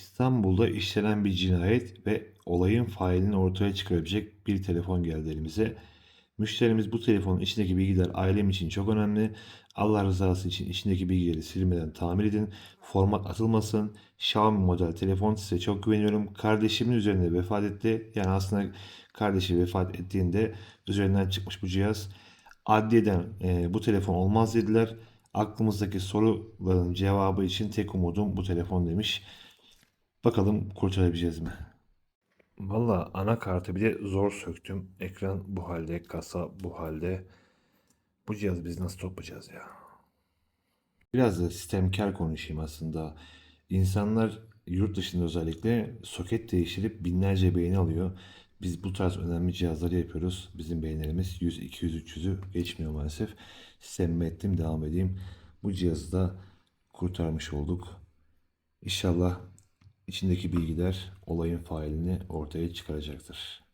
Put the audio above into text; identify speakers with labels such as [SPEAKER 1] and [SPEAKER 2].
[SPEAKER 1] İstanbul'da işlenen bir cinayet ve olayın failini ortaya çıkarabilecek bir telefon geldi elimize. Müşterimiz bu telefonun içindeki bilgiler ailem için çok önemli. Allah rızası için içindeki bilgileri silmeden tamir edin. Format atılmasın. Xiaomi model telefon size çok güveniyorum. Kardeşimin üzerinde vefat etti. Yani aslında kardeşi vefat ettiğinde üzerinden çıkmış bu cihaz. Adliyeden e, bu telefon olmaz dediler. Aklımızdaki soruların cevabı için tek umudum bu telefon demiş. Bakalım kurtarabileceğiz mi? Valla anakartı bir de zor söktüm. Ekran bu halde, kasa bu halde. Bu cihazı biz nasıl toplayacağız ya? Biraz da sistemkar konuşayım aslında. İnsanlar yurt dışında özellikle soket değiştirip binlerce beğeni alıyor. Biz bu tarz önemli cihazları yapıyoruz. Bizim beğenilerimiz 100, 200, 300'ü geçmiyor maalesef. Sistemime ettim, devam edeyim. Bu cihazı da kurtarmış olduk. İnşallah içindeki bilgiler olayın failini ortaya çıkaracaktır.